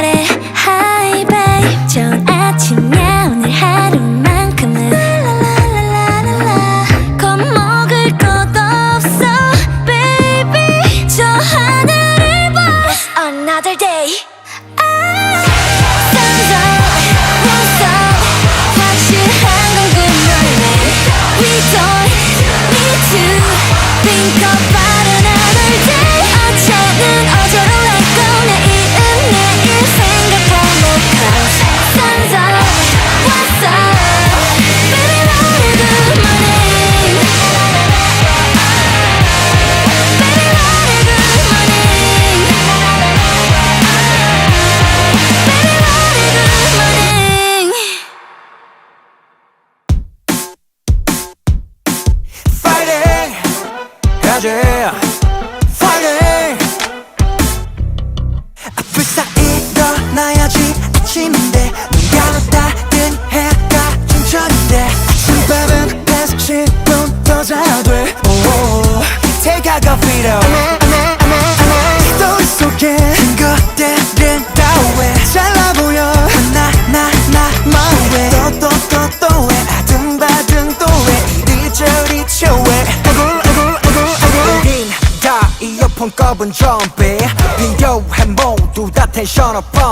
말해. Hi babe. 좋은 아침야. 오늘 하루만 yeah. 꺼본 좀비. 비교해 모두 다 텐션을 펌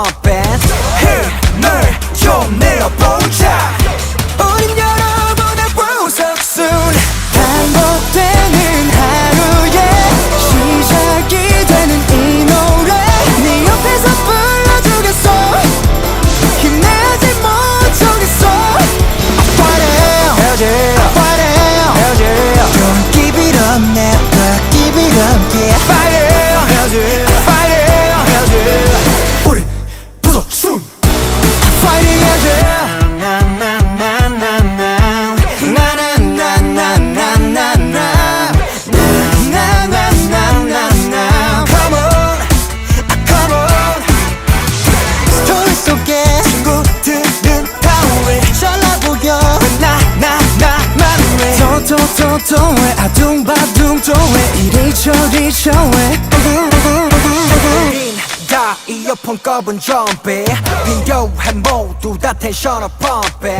꺼본 좀비 비교해 모두 다 텐션을 펌핑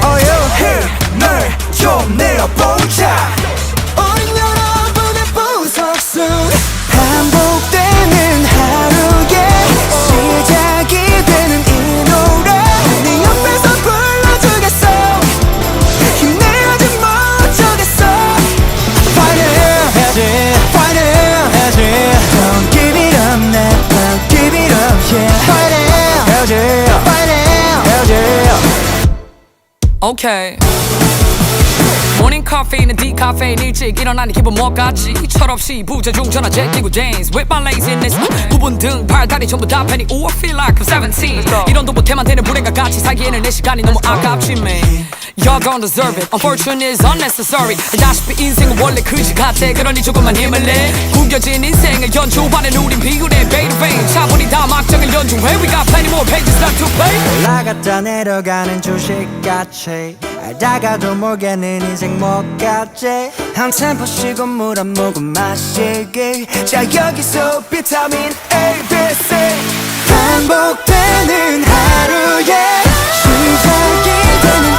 힘을 좀 내어보자 오케이 모닝 카페인은 디카페인. 일찍 일어나니 기분 뭐같지? 철없이 부재중 전화 제끼고 dance With my laziness. 부분 등 발다리 전부 다 팬이 Ooh I feel like I'm 17 이런도 못해만 되는 불행과 같이 살기에는 내 시간이 너무 아깝지 man. Y'all don't deserve it. Unfortunate is unnecessary. 알다시피 인생은 원래 그지 같아. 그러니 조금만 힘을 내. 구겨진 인생을 연주하는 우린 비굴해 베이베이 차분히 다 막장을 연주해 We got plenty more pages left to play. 올라갔다 내려가는 주식같이 알다가도 모르겠는 인생 뭐같지? 한 템포 쉬고 물 한 모금 마시기. 자 여기서 비타민 A, B, C. 반복되는 하루의 시작이 되는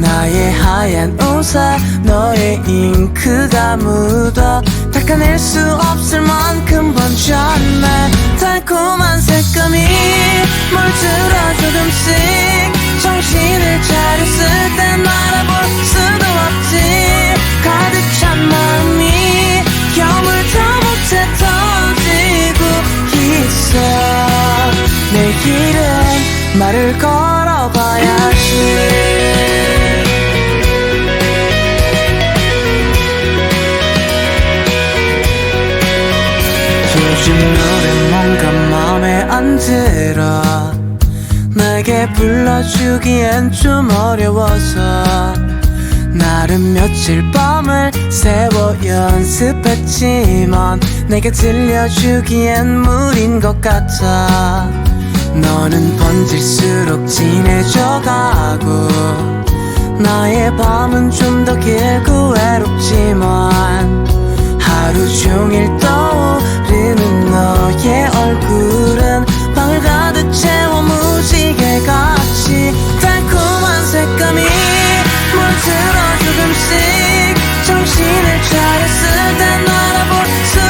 나의 하얀 옷에 너의 잉크가 묻어 닦아낼 수 없을 만큼 번졌네. 달콤한 색감이 물들어 조금씩 정신을 차렸을 땐 알아볼 수도 없지. 가득 찬 마음이 여물다 못해 터지고 있어. 내일은 말을 걸어봐야지 불러주기엔 좀 어려워서 나름 며칠 밤을 새워 연습했지만 내게 들려주기엔 무린 것 같아. 너는 번질수록 진해져가고 나의 밤은 좀 더 길고 외롭지만 하루 종일 떠오르는 너의 얼굴은 가득 채워 무지개 같이 달콤한 색감이 물들어 조금씩 정신을 차렸을 땐 알아볼 수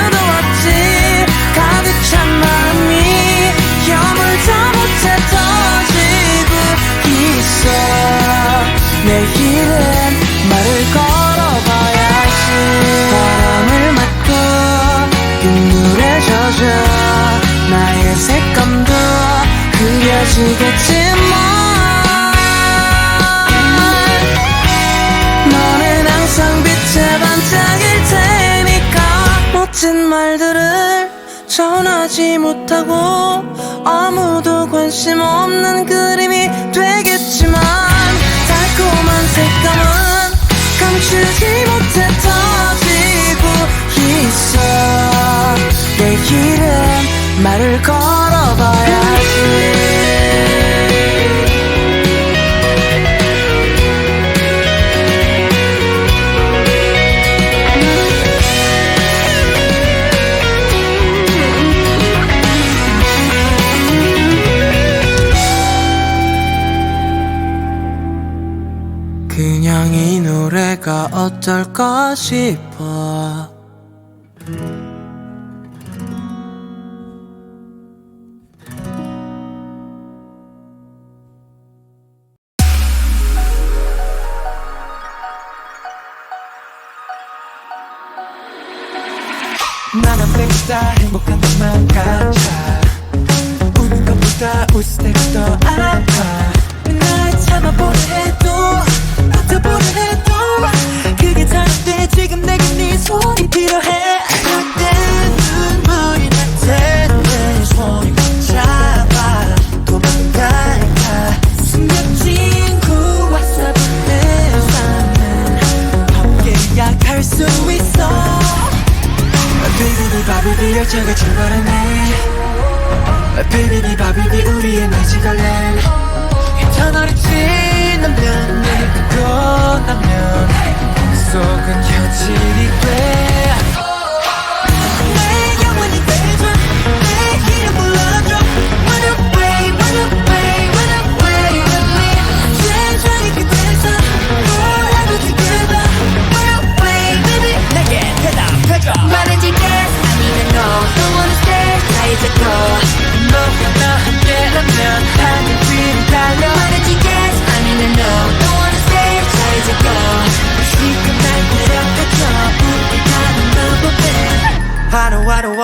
말을 걸어봐야지 그냥 이 노래가 어떨까 싶어.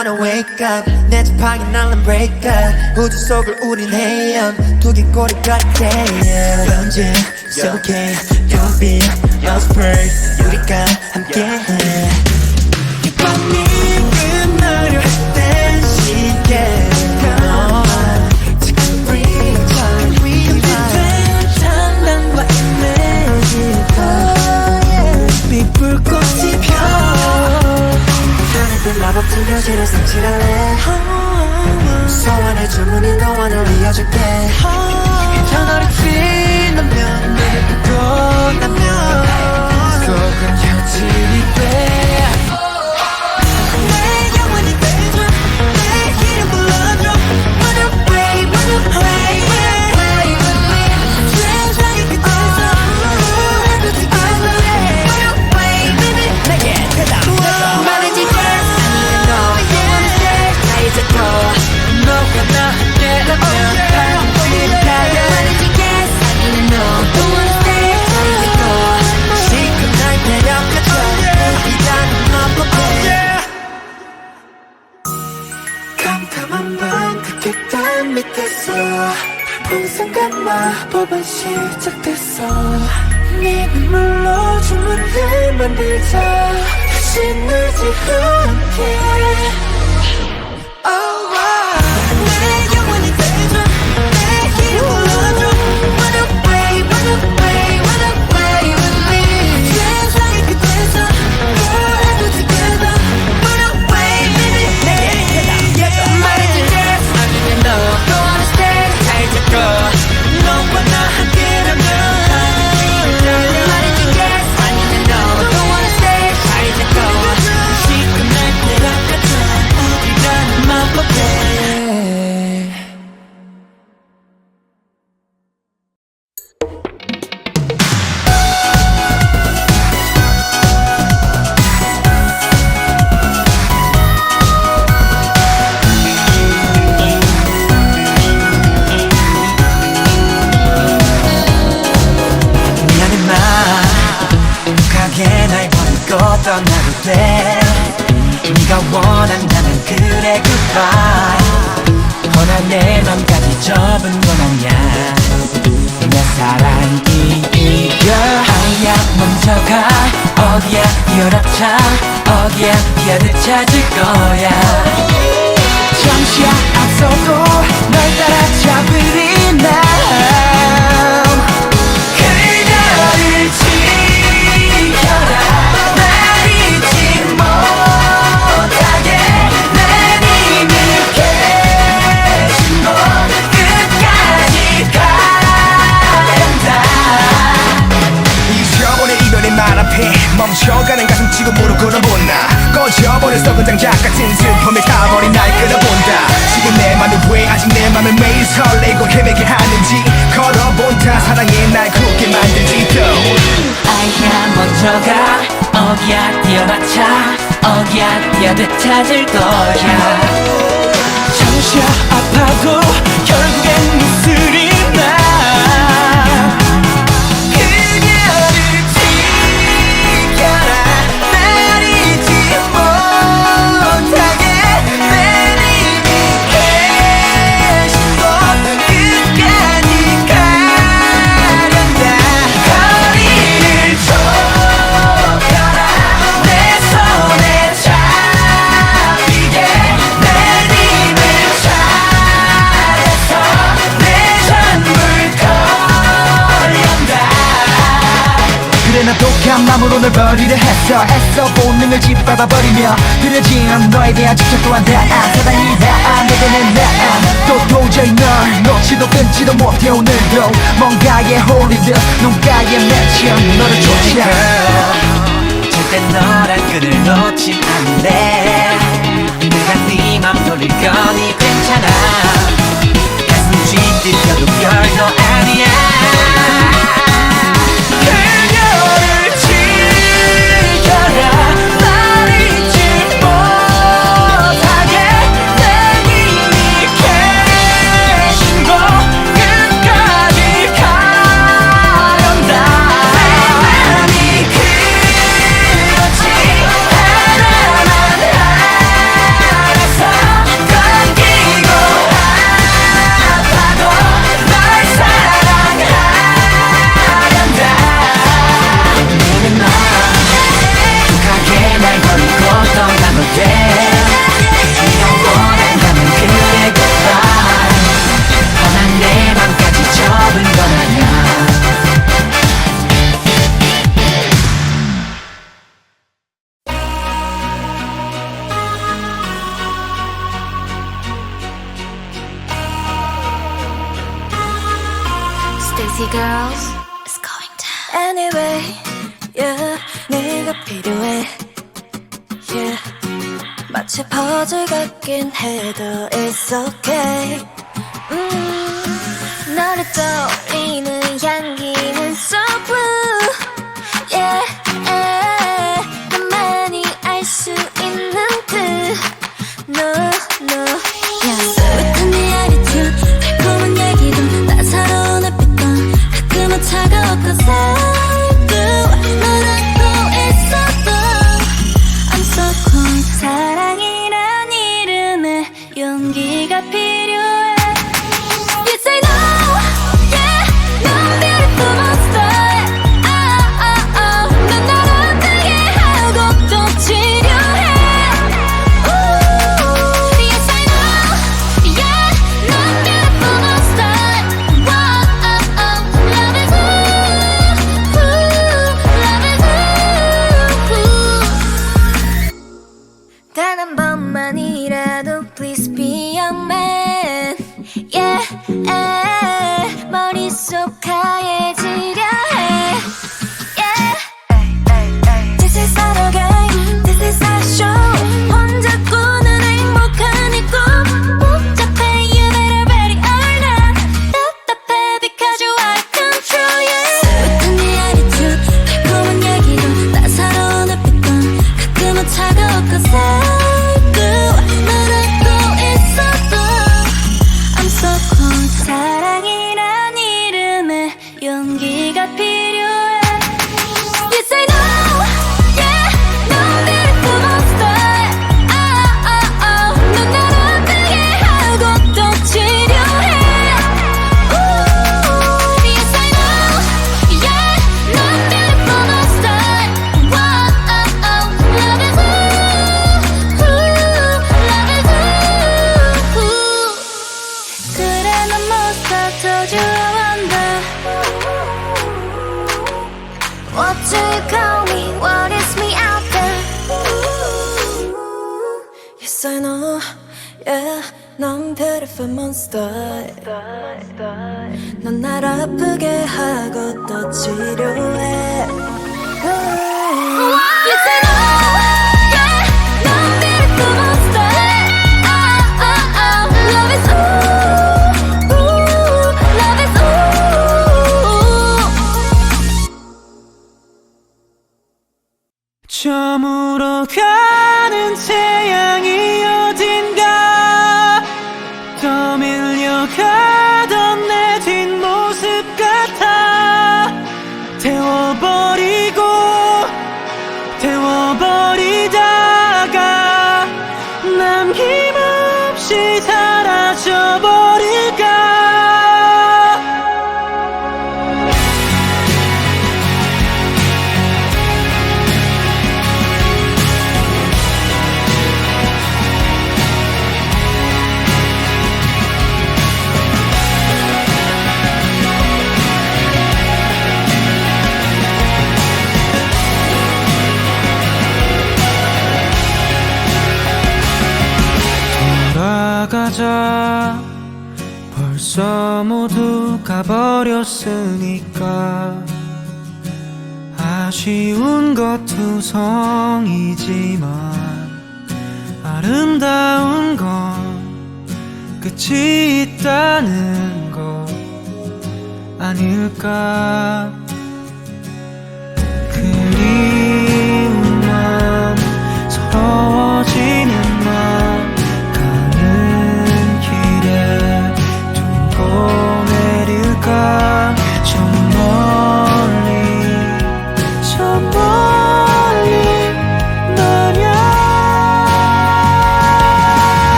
wanna wake up 내 지팡이 날란 break up 우주 속을 우린 헤엄 두개 꼬리 같아 yeah. 편지 세부해 연비 연습 브레이크 우리가 함께해 같은 교실에 상실할래 소원의 주문인 너와 널 이어줄게. 그저 너를 지나면 내게 떠나면. 속은 현실이 돼. 안 되죠 신나지 않아. 어디야? 열합창 어디야? 미안을 찾을 거야. 잠시야 앞서도 널 따라 잡으리 날 멈춰가는 가슴 지금으로 끌어본다. 꺼져버린 썩은 장작 같은 슬픔이 타버린 날 끌어본다. 지금 내 맘이 왜 아직 내 맘을 매일 설레고 헤매게 하는지 걸어본다 사랑이 날 굳게 만들지 또. 아야 먼저가. 어디야 뛰어맞자 어디야 뛰어듯 찾을 거야. 잠시 아파도 결국엔 네 너무나 독한 마음으로 널 버리려 했어. 애써 본능을 짓밟아 버리며 느려진 너에 대한 집착 또한 대안 사랑이 대안 내게 내내또 도저히 널 놓지도 끊지도 못해 오늘도. 뭔가에 홀리듯 눈가에 맺혀 거절 같긴 해도 it's okay of a monster. 넌 날 아프게 하고 또 치료해.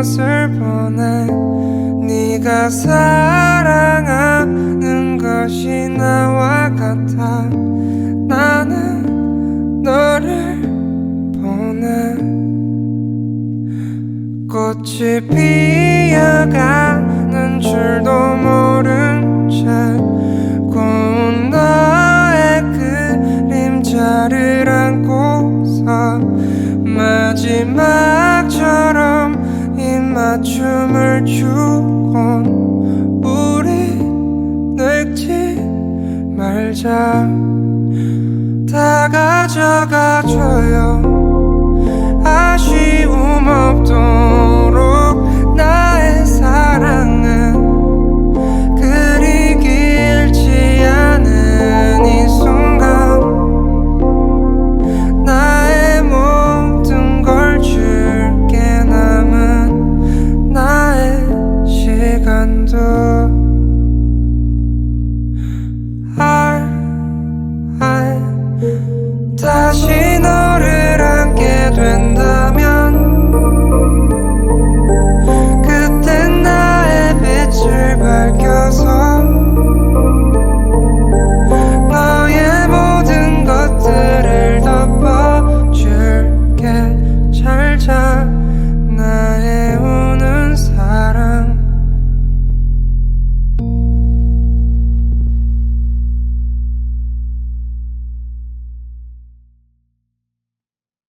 것을 보내 네가 사랑하는 것이 나와 같아. 나는 너를 보내 꽃이 피어가는 줄도 모른 채 고운 너의 그림자를 안고서 마지막처럼 춤을 추고 우리 늙지 말자. 다 가져가줘요.